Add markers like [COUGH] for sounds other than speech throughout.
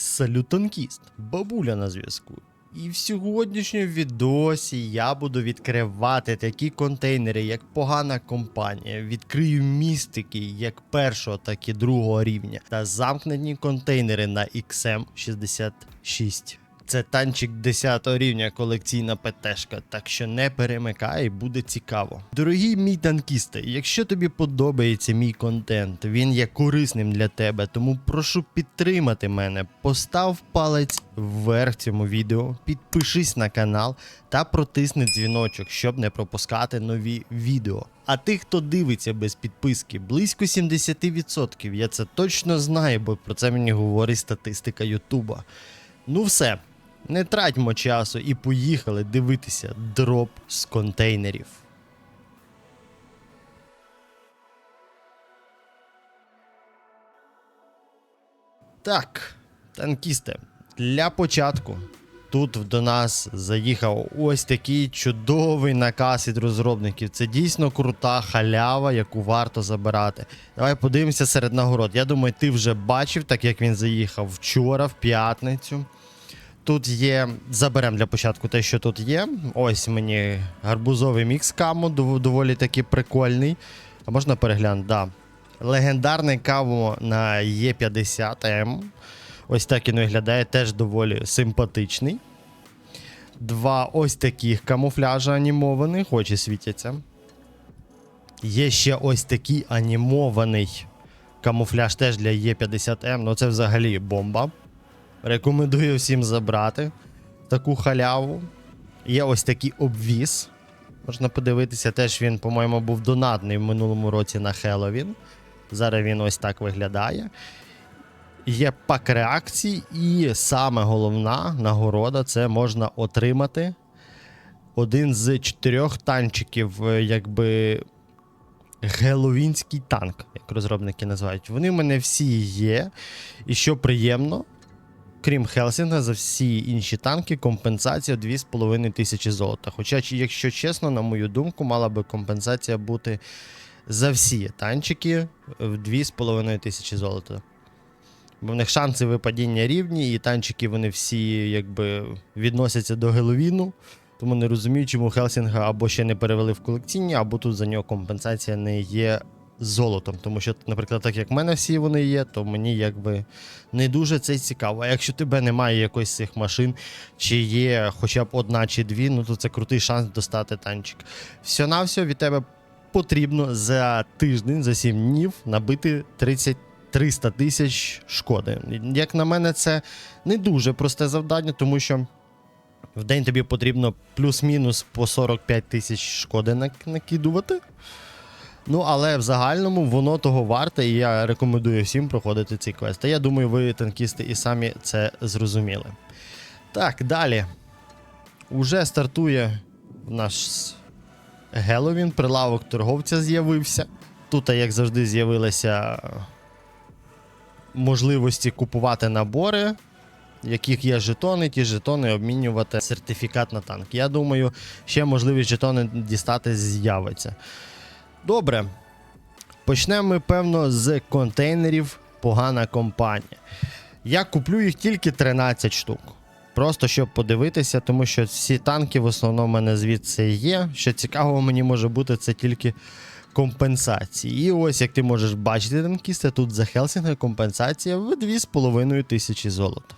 Салютонкіст, бабуля на зв'язку. І в сьогоднішньому відосі я буду відкривати такі контейнери, як погана компанія. Відкрию містики як першого, так і другого рівня, та замкнені контейнери на XM66. Це танчик 10 рівня колекційна ПТшка, так що не перемикай, буде цікаво. Дорогі мій танкісти, якщо тобі подобається мій контент, він є корисним для тебе, тому прошу підтримати мене. Постав палець вверх цьому відео, підпишись на канал та протисни дзвіночок, щоб не пропускати нові відео. А тих, хто дивиться без підписки, близько 70%. Я це точно знаю, бо про це мені говорить статистика Ютуба. Ну все, не тратьмо часу і поїхали дивитися дроп з контейнерів. Так, танкісти, для початку тут до нас заїхав ось такий чудовий наказ від розробників. Це дійсно крута халява, яку варто забирати. Давай подивимося серед нагород. Я думаю, ти вже бачив, так як він заїхав вчора, в п'ятницю. Тут є. Заберемо для початку те, що тут є. Ось мені гарбузовий мікс камо, доволі таки прикольний. А можна переглянути? Да. Легендарний каво на Е50М. Ось так він виглядає, теж доволі симпатичний. Два ось таких камуфляжа анімованих, очі світяться. Є ще ось такий анімований камуфляж теж для Е50М. Ну це взагалі бомба. Рекомендую всім забрати таку халяву. Є ось такий обвіз. Можна подивитися, теж він, по-моєму, був донатний в минулому році на Хеллоуін. Зараз він ось так виглядає. Є пак реакцій, і саме головна нагорода це можна отримати один з чотирьох танчиків, е, якби геловінський танк, як розробники називають. Вони в мене всі є. І що приємно, крім Хелсінга, за всі інші танки компенсація 2,5 тисячі золота. Хоча, якщо чесно, на мою думку, мала би компенсація бути за всі танчики в 2,5 тисячі золота. Бо в них шанси випадіння рівні, і танчики вони всі якби відносяться до Геловіну. Тому не розумію, чому Хелсінга або ще не перевели в колекційні, або тут за нього компенсація не є золотом. Тому що, наприклад, так як в мене всі вони є, то мені якби не дуже це цікаво. А якщо тебе немає якоїсь з цих машин, чи є хоча б одна чи дві, ну то це крутий шанс достати танчик. Все на все від тебе потрібно за тиждень, за 7 днів набити 30 300 тисяч шкоди. Як на мене, це не дуже просте завдання, тому що в день тобі потрібно плюс-мінус по 45 тисяч шкоди накидувати. Ну, але в загальному воно того варте, і я рекомендую всім проходити цей квест. Я думаю, ви, танкісти, і самі це зрозуміли. Так, далі. Уже стартує наш Геловін, прилавок торговця з'явився. Тут, як завжди, з'явилися можливості купувати набори, яких є жетони, ті жетони обмінювати сертифікат на танк. Я думаю, ще можливість жетони дістати з'явиться. Добре. Почнемо ми, певно, з контейнерів погана компанія. Я куплю їх тільки 13 штук. Просто щоб подивитися, тому що всі танки в основному в мене звідси є. Що цікавого мені може бути, це тільки компенсації. І ось, як ти можеш бачити, танкісти, тут за Хелсінга компенсація в 2,5 тисячі золота.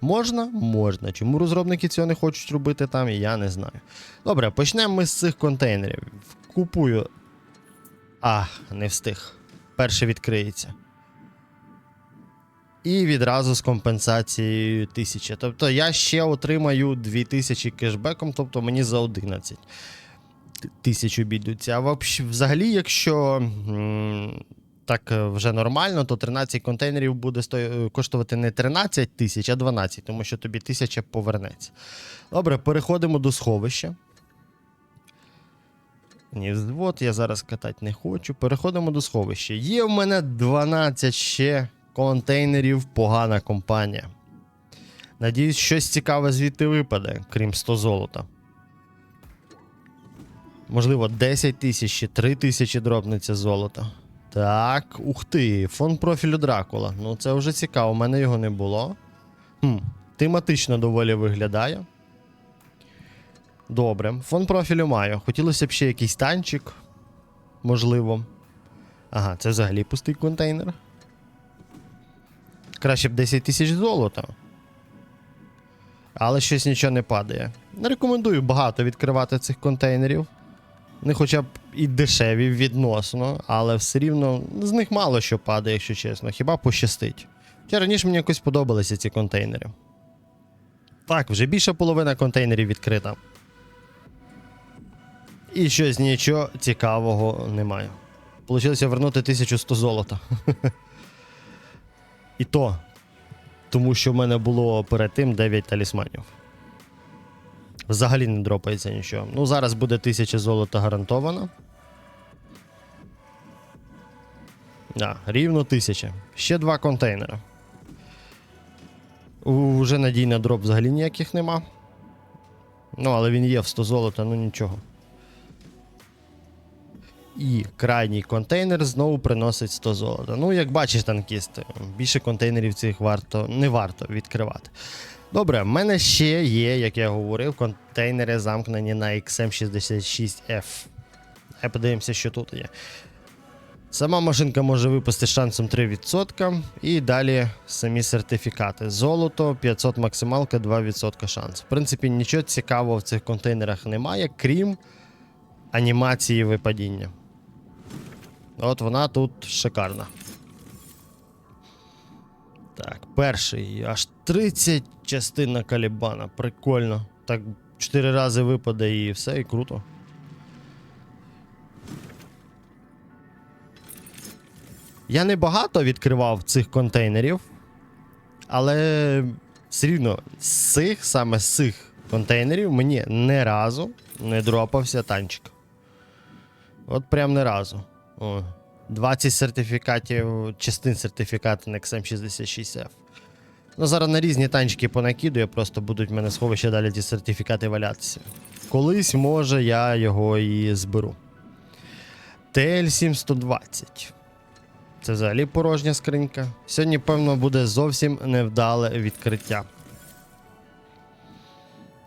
Можна? Можна. Чому розробники цього не хочуть робити там, я не знаю. Добре, почнемо ми з цих контейнерів. Купую. А, не встиг. Перше відкриється. І відразу з компенсацією 1000. Тобто я ще отримаю 2000 кешбеком, тобто мені за 11 тисяч обійдуться. А взагалі, якщо так е, вже нормально, то 13 контейнерів буде сто... коштувати не 13 тисяч, а 12, тому що тобі 1000 повернеться. Добре, переходимо до сховища. Ні, взвод, я зараз катати не хочу. Переходимо до сховища. Є в мене 12 ще контейнерів, погана компанія. Надіюсь, щось цікаве звідти випаде, крім 100 золота. Можливо, 10 тисяч чи 3 тисячі дробниця золота. Так, ух ти, фон профілю Дракула. Ну це вже цікаво, у мене його не було. Хм, тематично доволі виглядає. Добре, фон профілю маю. Хотілося б ще якийсь танчик. Можливо. Ага, це взагалі пустий контейнер. Краще б 10 тисяч золота. Але щось нічого не падає. Не рекомендую багато відкривати цих контейнерів. Не хоча б і дешеві відносно, але все рівно з них мало що падає, якщо чесно. Хіба пощастить. Хоча раніше мені якось подобалися ці контейнери. Так, вже більше половина контейнерів відкрита. І щось нічого цікавого немає. Получилося вернути 1100 золота. [LAUGHS] І то. Тому що в мене було перед тим 9 талісманів. Взагалі не дропається нічого. Ну, зараз буде 1000 золота гарантовано. Да, рівно 1000. Ще два контейнери. Уже надій на дроп взагалі ніяких нема. Ну, але він є в 100 золота, ну нічого. І крайній контейнер знову приносить 100 золота. Ну, як бачиш, танкісти, більше контейнерів цих варто не варто відкривати. Добре, в мене ще є, як я говорив, контейнери замкнені на XM66F. Давай подивимося, що тут є. Сама машинка може випасти шансом 3%. І далі самі сертифікати. Золото 500 максималка, 2% шанс. В принципі, нічого цікавого в цих контейнерах немає, крім анімації випадіння. От вона тут шикарна. Так, перший. Аж 30 частина калібана. Прикольно. Так 4 рази випаде і все, і круто. Я не багато відкривав цих контейнерів, але все рівно з цих, саме з цих контейнерів мені не разу не дропався танчик. От прям не разу. О, 20 сертифікатів, частин сертифікату на XM66F. Ну, зараз на різні танчики понакидую, просто будуть в мене сховища далі ті сертифікати валятися. Колись, може, я його і зберу. TL7120. Це взагалі порожня скринька. Сьогодні, певно, буде зовсім невдале відкриття.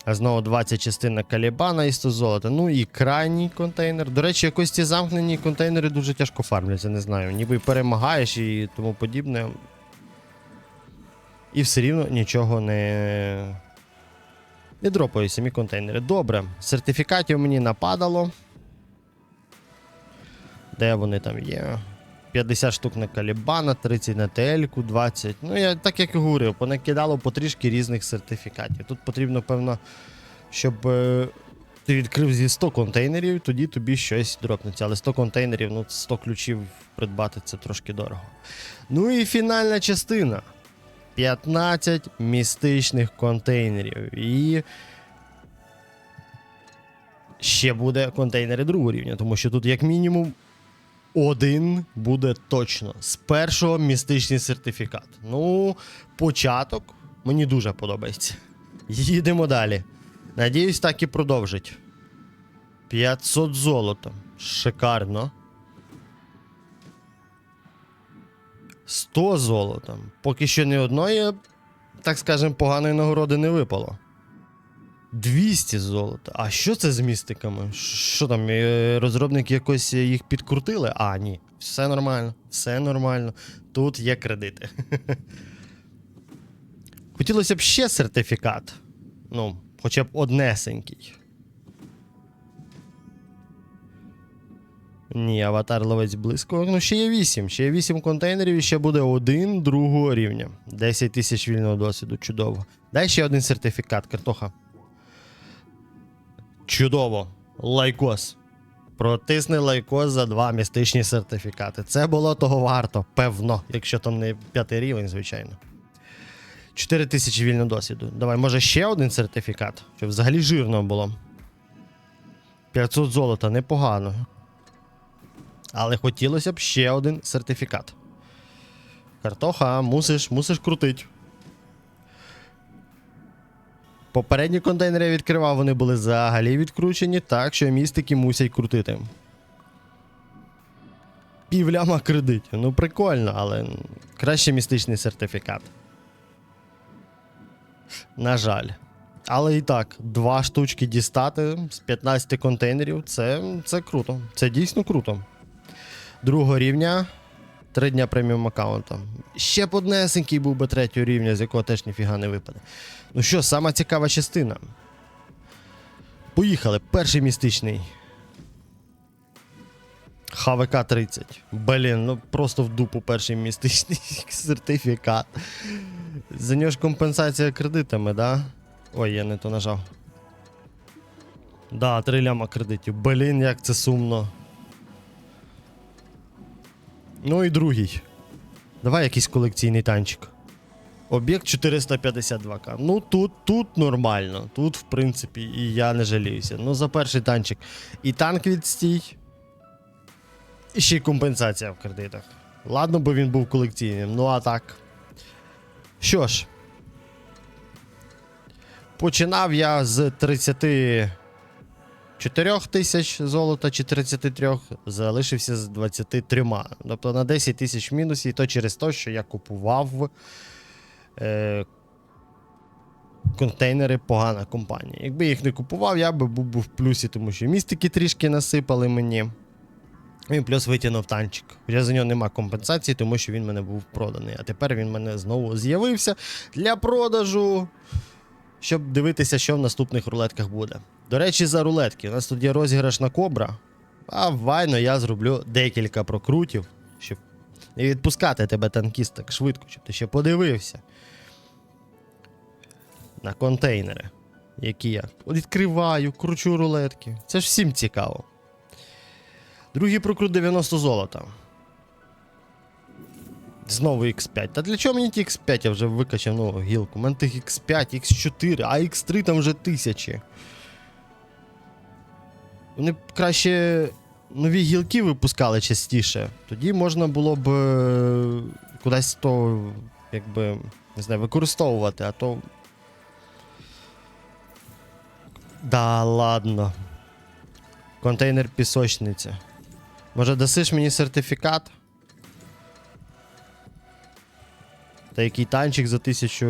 Знову 20 частина калібана і 100 золота. Ну і крайній контейнер. До речі, якось ці замкнені контейнери дуже тяжко фармляться, не знаю. Ніби перемагаєш і тому подібне. І все рівно нічого не. Не дропаю самі контейнери. Добре, сертифікатів мені нападало. Де вони там є? 50 штук на Калібана, 30 на ТЛ-ку, 20. Ну, я так як і говорив, понакидало потрішки різних сертифікатів. Тут потрібно, певно, щоб е, ти відкрив зі 100 контейнерів, тоді тобі щось дропнеться. Але 100 контейнерів, ну 100 ключів придбати це трошки дорого. Ну і фінальна частина. 15 містичних контейнерів. І ще буде контейнери другого рівня, тому що тут, як мінімум, один буде точно. З першого містичний сертифікат. Ну, початок мені дуже подобається. Їдемо далі. Надіюсь, так і продовжить. 500 золота. Шикарно. 100 золота. Поки що ні одної, так скажемо, поганої нагороди не випало. 200 золота. А що це з містиками? Що там, е, розробники якось їх підкрутили? А, ні. Все нормально, все нормально. Тут є кредити. [LAUGHS] Хотілося б ще сертифікат. Ну, хоча б однесенький. Ні, аватар ловець близько. Ну, ще є 8. Ще є 8 контейнерів і ще буде один другого рівня. 10 тисяч вільного досвіду. Чудово. Дай ще один сертифікат, картоха. Чудово. Лайкос. Протисни лайкос за два містичні сертифікати. Це було того варто, певно, якщо там не п'ятий рівень, звичайно. 4 тисячі вільного досвіду. Давай, може ще один сертифікат, щоб взагалі жирно було. 500 золота, непогано. Але хотілося б ще один сертифікат. Картоха, мусиш, мусиш крутить. Попередні контейнери я відкривав, вони були взагалі відкручені, так що містики мусять крутити. Півляма кредитів. Ну прикольно, але краще містичний сертифікат. На жаль. Але і так, два штучки дістати з 15 контейнерів це, це круто. Це дійсно круто. Другого рівня. Три дня преміум аккаунта. Ще б однесенький був би третього рівня, з якого теж ніфіга не випаде. Ну що, сама цікава частина. Поїхали. Перший містичний. ХВК 30. Блін, ну просто в дупу перший містичний [LAUGHS] сертифікат. За нього ж компенсація кредитами, да? Ой, я не то нажав. Да, три ляма кредитів. Блін, як це сумно. Ну і другий. Давай якийсь колекційний танчик. Об'єкт 452к. Ну тут, тут нормально. Тут, в принципі, і я не жаліюся. Ну, за перший танчик. І танк відстій. І ще й компенсація в кредитах. Ладно, бо він був колекційним. Ну а так. Що ж. Починав я з 34 тисяч золота чи 33, залишився з 23. Тобто на 10 тисяч в мінусі, і то через те, що я купував е, контейнери погана компанія. Якби їх не купував, я би був в плюсі, тому що містики трішки насипали мені. Він плюс витягнув танчик. Хоча за нього нема компенсації, тому що він мене був проданий. А тепер він мене знову з'явився для продажу, щоб дивитися, що в наступних рулетках буде. До речі, за рулетки. У нас тут є розіграш на кобра. А вайно я зроблю декілька прокрутів, щоб не відпускати тебе танкіст так швидко, щоб ти ще подивився. На контейнери, які я відкриваю, кручу рулетки. Це ж всім цікаво. Другий прокрут 90 золота. Знову X5. Та для чого мені ті X5? Я вже викачав нову гілку. У мене тих X5, X4, а X3 там вже тисячі. Вони б краще нові гілки випускали частіше. Тоді можна було б е, кудись то, якби, не знаю, використовувати, а то. Да, ладно. Контейнер пісочниця. Може, дасиш мені сертифікат? Та який танчик за 1000...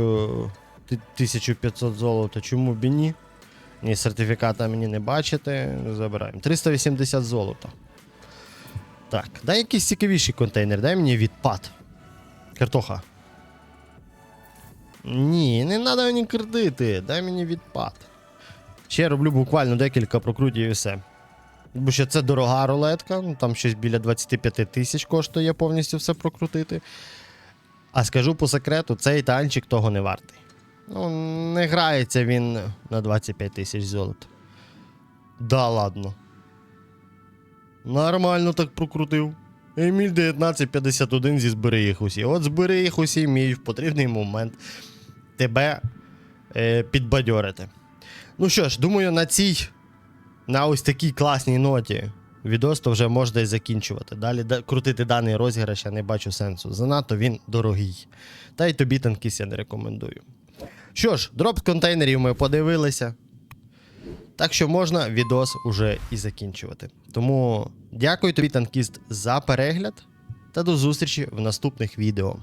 1500 золота. Чому б і ні? Ні, сертифіката мені не бачите. Забираємо. 380 золота. Так, дай якийсь цікавіший контейнер, дай мені відпад. Картоха. Ні, не треба мені кредити, дай мені відпад. Ще роблю буквально декілька прокрутів і все. Бо ще це дорога рулетка, ну там щось біля 25 тисяч коштує повністю все прокрутити. А скажу по секрету, цей танчик того не вартий. Ну, не грається він на 25 тисяч золота. Да, ладно. Нормально так прокрутив. Еміль 1951 зі збери їх усі. От збери їх усі вміють в потрібний момент тебе е, підбадьорити. Ну що ж, думаю, на цій, на ось такій класній ноті відос то вже можна і закінчувати. Далі да- крутити даний розіграш я не бачу сенсу. Занадто він дорогий. Та й тобі танкіс я не рекомендую. Що ж, дроп контейнерів ми подивилися. Так що можна відос уже і закінчувати. Тому дякую тобі, танкіст, за перегляд та до зустрічі в наступних відео.